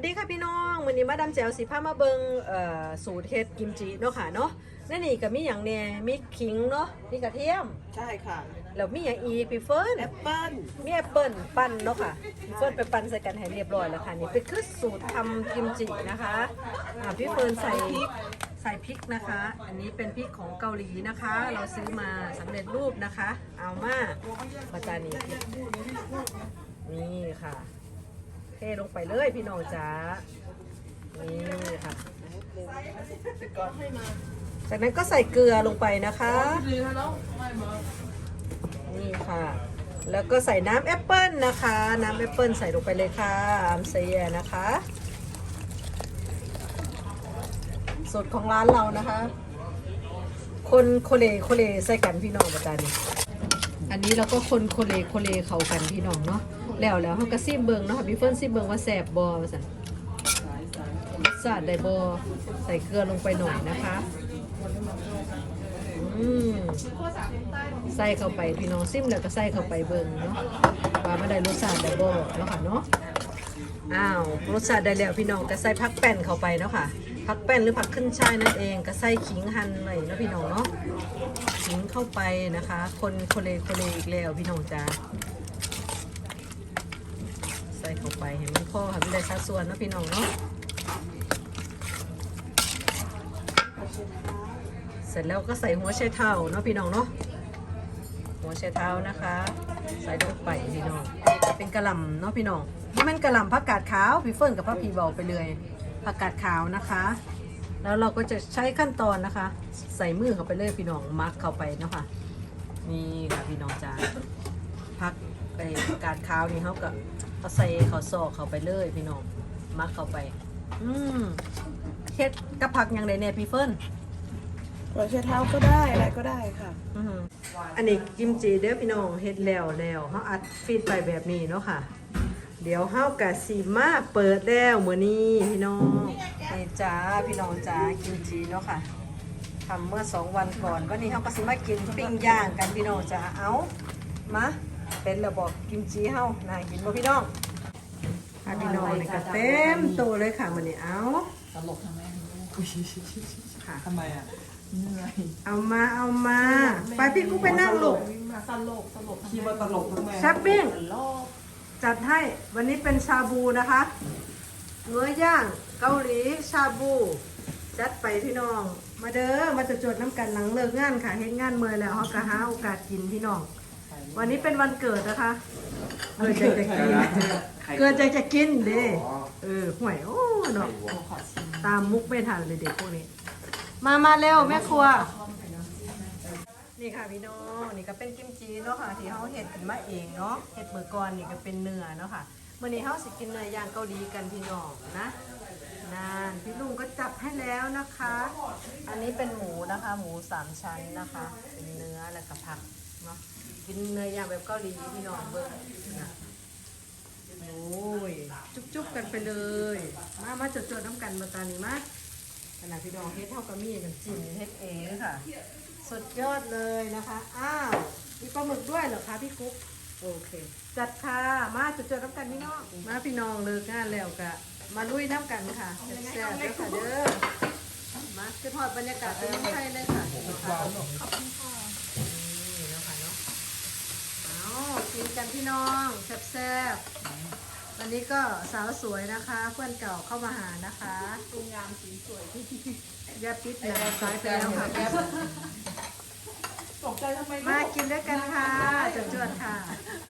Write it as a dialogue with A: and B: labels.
A: สดีค่ะพี่น้องวันนี้มาดามแจวสีผ้ามาเบิงเอ่อสูตรเฮ็ดกิมจิเนาะค่ะเนาะนั่นนี่ก็มีอย่างแหน่มีขิงเนาะมีกระเทียม
B: ใช่ค่ะ
A: แล้วมีอย่างอีกพี่เฟิร์น
B: แอปเปิ้ล
A: มีแอปเปิ้ลปั้นเนาะค่ะพี่เฟิร์นไปปั้นใส่กันให้เรียบร้อยแล้วค่ะนี่เป็นคือสูตรทำกิมจินะคะอ่าพี่เฟิร์นใส่พริกใส่พริกนะคะ อันนี้เป็นพริกของเกาหลีนะคะ เราซื้อมาสำเร็จรูปนะคะ เอามามาจานี่นี่ค่ะ เทลงไปเลยพี่น้องจ๋า นี่ค่ะ จากนั้นก็ใส่เกลือลงไปนะคะ นี่ค่ะ แล้วก็ใส่น้ำแอปเปิลนะคะ น้ำแอปเปิลใส่ลงไปเลยค่ะอามเซียนะคะสดของร้านเรานะคะ คนโคเลโคเลใส่กันพี่น้องประจานี่อันนี้เราก็คนโคเลโคเลเขากันพี่น้องเนาะ แล้วแล้วเขาก็ซิมเบิงเนาะค่ะพี่เฟิร์นซิมเบิงว่าแสบบอว่าสั่นรสชาติได้บอใส่เกลือลงไปหน่อยนะคะอืมใส่เข้าไปพี่น้องซิมแล้วก็ใส่เข้าไปเบิ่งเนาะว่ามันได้รสชาติได้บ่เนาะค่ะเนาะอ้าวรสชาติได้แล้วพี่น้องก็ใส่ผักแป้นเข้าไปเนาะค่ะผักแป้นหรือผักขึ้นช่ายนั่นเองก็ใส่ขิงหั่นหน่อยเนาะพี่น้องเนาะขิงเข้าไปนะคะ คนโคเลโคเลอีกแล้วพี่น้องจ้า เข้าไปให้มันพอค่ะมันได้สัดส่วนนะพี่น้องเนาะเสร็จแล้วก็ใส่หัวไชเท้าเนาะพี่น้องเนาะหัวไชเท้านะคะ ใส่ลงไปพี่น้องเป็นกระหล่ำเนาะพี่น้องนี่มันกระหล่ำผักกาดขาวพี่เฟิร์นกับพ่อพีเบาไปเลยผักกาดขาวนะคะ แล้วเราก็จะใช้ขั้นตอนนะคะ ใส่มือเข้าไปเลยพี่น้องมักเข้าไปเนาะค่ะนี่ค่ะพี่น้องจ้าผัก ไอ้ผักกาดขาวนี่เขาก็เขาใส่ข้าวซอกเข้าไปเลยพี่น้องมักเข้าไป อืมเฮ็ดกับผักอย่างไรเนี่ยพี่เฟิร์น
B: หัวไชเท้าก็ได้อะไรก็ได้ค่ะ
A: อือหืออันนี้กิมจิเด้อพี่น้องเฮ็ดแล้วแล้วเฮาอัดฟีดไปแบบนี้เนาะค่ะ เดี๋ยวเฮากะสิมาเปิดแล้วมื้อนี้พี่น้องนี่จ้าพี่น้องจ้ากิมจิเนาะค่ะทำเมื่อสองวันก่อนวันนี้เฮาก็สิมากินปิ้งย่างกันพี่น้องจ้าเอามา เป็นระบอกกิมจิเฮาน่ากินบ่พี่น้องค่ะพี่น้องนี่ก็เต็มโตเลยค่ะมื้อนี้เอา
C: ตลกทำไม
A: ค่ะ
C: ทำไมอะเหนื่อย
A: เอามาเอามาไปพี่กุ๊กไปนั่งลูก
C: ตลกตลกคิดว่าตลกทำไม
A: แชปปิ้งจัดให้วันนี้เป็นชาบูนะคะเนื้อย่างเกาหลีชาบู จัดไปพี่น้อง มาเด้อมาจะจดน้ำกันหลังเลิกงานค่ะเฮ็ดงานเมื่อยแล้วเฮากะหาโอกาสกินพี่น้อง วันนี้เป็นวันเกิดนะคะเกิดใจจะกินเกิดใจจะกินเด้เออห่วยโอ้เนาะตามมุกไม่ทันเลยเด็กพวกนี้ มามาเร็วแม่ครัว นี่ค่ะพี่น้องนี่ก็เป็นกิมจีเนาะค่ะที่เขาเห็ดกันมาเองเนาะเห็ดเมื่อก่อนนี่ก็เป็นเนื้อเนาะค่ะมื่อนี้เขาสิกินเนื้อย่างเกาหลีกันพี่น้องนะนานพี่ลุงก็จับให้แล้วนะคะ อันนี้เป็นหมูนะคะ หมูสามชั้นนะคะ เป็นเนื้อแล้วก็ผักเนาะ กินเนื้อย่างแบบเกาหลีพี่น้องเบิ้งนะโอ้ย จุ๊บๆกันไปเลย มามาจดๆน้ำกันมาตานี้มาขณะพี่น้องเฮ็ดเท่ากับมีกันจิ้มเฮ็ดเองค่ะ สุดยอดเลยนะคะ อ้าว มีปลาหมึกด้วยเหรอคะพี่กุ๊ก โอเค จัดค่ะ มาจุดเจอน้ำกันพี่น้อง มาพี่น้องเลิกงานแล้วกะ มาลุยน้ำกันค่ะแซ่บๆเด้อค่ะเด้อ มาคือทอดบรรยากาศเป็นไทยเลยค่ะขอบคุณค่ะนี่เนาะค่ะเนาะเอา กินกันพี่น้องแซ่บๆวันนี้ก็สาวสวยนะคะ เพื่อนเก่าเข้ามาหานะคะ
B: ปรุงงามสีสวย
A: ยาปิดหนาซ้ายไปแล้วค่ะ
B: ตกใจทำไม
A: มากินด้วยกันค่ะจวดๆค่ะ